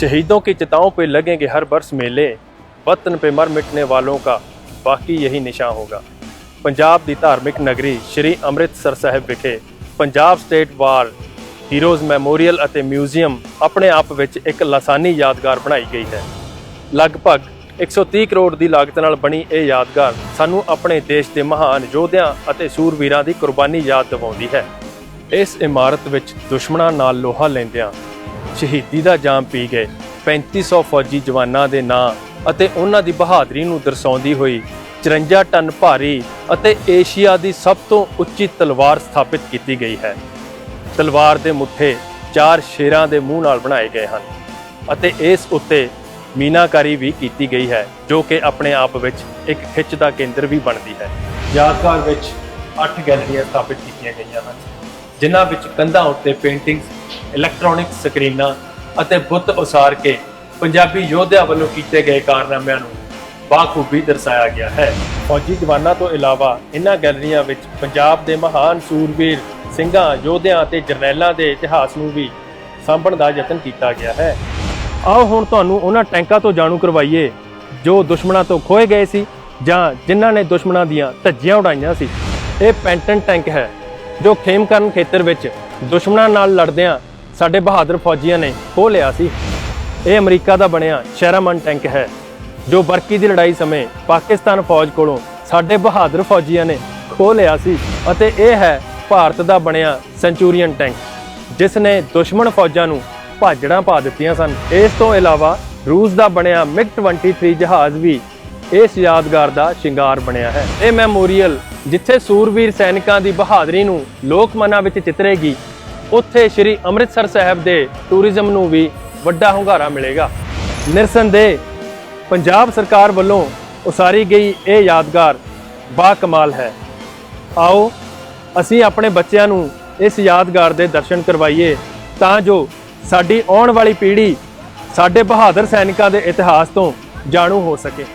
शहीदों की चिताओं पे लगेंगे हर वर्ष मेले वतन पे मर मिटने वालों का ਬਾਕੀ ਯਹੀ ਨਿਸ਼ਾਨ ਹੋਗਾ ਪੰਜਾਬ ਦੀ ਧਾਰਮਿਕ ਨਗਰੀ ਸ੍ਰੀ ਅੰਮ੍ਰਿਤਸਰ ਸਾਹਿਬ ਵਿਖੇ Punjab state war heroes memorial ਅਤੇ ਮਿਊਜ਼ੀਅਮ ਆਪਣੇ ਆਪ ਵਿੱਚ ਇੱਕ ਲਾਸਾਨੀ ਯਾਦਗਾਰ ਬਣਾਈ ਗਈ ਹੈ ਲਗਭਗ 130 ਕਰੋੜ ਦੀ ਲਾਗਤ ਨਾਲ ਬਣੀ ਇਹ ਯਾਦਗਾਰ ਸਾਨੂੰ ਆਪਣੇ ਦੇਸ਼ ਦੇ ਮਹਾਨ ਯੋਧਿਆਂ ਅਤੇ ਸੂਰਵੀਰਾਂ ਦੀ ਕੁਰਬਾਨੀ ਯਾਦ ਦਿਵਾਉਂਦੀ ਹੈ ਇਸ ਇਮਾਰਤ ਵਿੱਚ ਦੁਸ਼ਮਣਾਂ ਨਾਲ ਲੋਹਾ ਲੈਂਦਿਆਂ ਸ਼ਹੀਦੀ ਦਾ ਜਾਮ ਪੀ ਗਏ। 3500 ਫੌਜੀ ਜਵਾਨਾਂ ਦੇ ਨਾਂ ਅਤੇ ਉਹਨਾਂ ਦੀ ਬਹਾਦਰੀ ਨੂੰ ਦਰਸਾਉਂਦੀ ਹੋਈ 54 ਟਨ ਭਾਰੀ ਅਤੇ ਏਸ਼ੀਆ ਦੀ ਸਭ ਤੋਂ ਉੱਚੀ ਤਲਵਾਰ ਸਥਾਪਿਤ ਕੀਤੀ ਗਈ ਹੈ। ਤਲਵਾਰ ਦੇ ਮੁੱਠੇ ਚਾਰ ਸ਼ੇਰਾਂ ਦੇ ਮੂੰਹ ਨਾਲ ਬਣਾਏ ਗਏ ਹਨ ਅਤੇ ਇਸ ਉੱਤੇ ਮੀਨਾਕਾਰੀ ਵੀ ਕੀਤੀ ਗਈ ਹੈ, ਜੋ ਕਿ ਆਪਣੇ ਆਪ ਵਿੱਚ ਇੱਕ ਖਿੱਚ ਦਾ ਕੇਂਦਰ ਵੀ ਬਣਦੀ ਹੈ। ਯਾਦਗਾਰ ਵਿੱਚ 8 ਗੈਲਰੀਆਂ ਸਥਾਪਿਤ ਕੀਤੀਆਂ ਗਈਆਂ ਹਨ, ਜਿਨ੍ਹਾਂ ਵਿੱਚ ਕੰਧਾਂ ਉੱਤੇ ਪੇਂਟਿੰਗਸ ਇਲੈਕਟ੍ਰੋਨਿਕ ਸਕਰੀਨਾਂ ਅਤੇ ਬੁੱਤ ਉਸਾਰ ਕੇ ਪੰਜਾਬੀ ਯੋਧਿਆਂ ਵੱਲੋਂ ਕੀਤੇ ਗਏ ਕਾਰਨਾਮਿਆਂ ਨੂੰ ਬਾਖੂਬੀ ਦਰਸਾਇਆ ਗਿਆ ਹੈ। ਫੌਜੀ ਜਵਾਨਾਂ ਤੋਂ ਇਲਾਵਾ ਇਹਨਾਂ ਗੈਲਰੀਆਂ ਵਿੱਚ ਪੰਜਾਬ ਦੇ ਮਹਾਨ ਸੂਰਬੀਰ, ਸਿੰਘਾਂ, ਯੋਧਿਆਂ ਅਤੇ ਜਰਨੈਲਾਂ ਦੇ ਇਤਿਹਾਸ ਨੂੰ ਵੀ ਸਾਂਭਣ ਦਾ ਯਤਨ ਕੀਤਾ ਗਿਆ ਹੈ। ਆਓ ਹੁਣ ਤੁਹਾਨੂੰ ਉਹਨਾਂ ਟੈਂਕਾਂ ਤੋਂ ਜਾਣੂ ਕਰਵਾਈਏ, ਜੋ ਦੁਸ਼ਮਣਾਂ ਤੋਂ ਖੋਏ ਗਏ ਸੀ ਜਾਂ ਜਿਨ੍ਹਾਂ ਨੇ ਦੁਸ਼ਮਣਾਂ ਦੀਆਂ ਧੱਜੀਆਂ ਉਡਾਈਆਂ ਸੀ। ਇਹ ਪੈਂਟਨ ਟੈਂਕ ਹੈ, ਜੋ ਖੇਮਕਰਨ ਖੇਤਰ ਵਿੱਚ ਦੁਸ਼ਮਣਾਂ ਨਾਲ ਲੜਦਿਆਂ ਸਾਡੇ ਬਹਾਦਰ ਫੌਜੀਆਂ ਨੇ ਖੋਹ ਲਿਆ ਸੀ। ਇਹ ਅਮਰੀਕਾ ਦਾ ਬਣਿਆ ਸ਼ੈਰਾਮਨ ਟੈਂਕ ਹੈ, ਜੋ ਬਰਕੀ ਦੀ ਲੜਾਈ ਸਮੇਂ ਪਾਕਿਸਤਾਨ ਫੌਜ ਕੋਲੋਂ ਸਾਡੇ ਬਹਾਦਰ ਫੌਜੀਆਂ ਨੇ ਖੋਹ ਲਿਆ ਸੀ ਅਤੇ ਇਹ ਹੈ ਭਾਰਤ ਦਾ ਬਣਿਆ ਸੈਂਚੂਰੀਅਨ ਟੈਂਕ, ਜਿਸ ਨੇ ਦੁਸ਼ਮਣ ਫੌਜਾਂ ਨੂੰ ਭਾਜੜਾਂ ਪਾ ਦਿੱਤੀਆਂ ਸਨ। ਇਸ ਤੋਂ ਇਲਾਵਾ ਰੂਸ ਦਾ ਬਣਿਆ ਮਿਗ 23 ਜਹਾਜ਼ ਵੀ ਇਸ ਯਾਦਗਾਰ ਦਾ ਸ਼ਿੰਗਾਰ ਬਣਿਆ ਹੈ। ਇਹ ਮੈਮੋਰੀਅਲ ਜਿੱਥੇ ਸੂਰਵੀਰ ਸੈਨਿਕਾਂ ਦੀ ਬਹਾਦਰੀ ਨੂੰ ਲੋਕ ਮਨਾਂ ਵਿੱਚ ਚਿਤਰੇਗੀ ਉੱਥੇ ਸ੍ਰੀ ਅੰਮ੍ਰਿਤਸਰ ਸਾਹਿਬ ਦੇ ਟੂਰਿਜ਼ਮ ਨੂੰ ਵੀ ਵੱਡਾ ਹੁੰਗਾਰਾ ਮਿਲੇਗਾ। ਨਿਰਸੰਦੇਹ ਪੰਜਾਬ ਸਰਕਾਰ ਵੱਲੋਂ ਉਸਾਰੀ ਗਈ ਇਹ ਯਾਦਗਾਰ ਬਾ ਕਮਾਲ ਹੈ। ਆਓ, ਅਸੀਂ ਆਪਣੇ ਬੱਚਿਆਂ ਨੂੰ ਇਸ ਯਾਦਗਾਰ ਦੇ ਦਰਸ਼ਨ ਕਰਵਾਈਏ ਤਾਂ ਜੋ ਸਾਡੀ ਆਉਣ ਵਾਲੀ ਪੀੜ੍ਹੀ ਸਾਡੇ ਬਹਾਦਰ ਸੈਨਿਕਾਂ ਦੇ ਇਤਿਹਾਸ ਤੋਂ ਜਾਣੂ ਹੋ ਸਕੇ।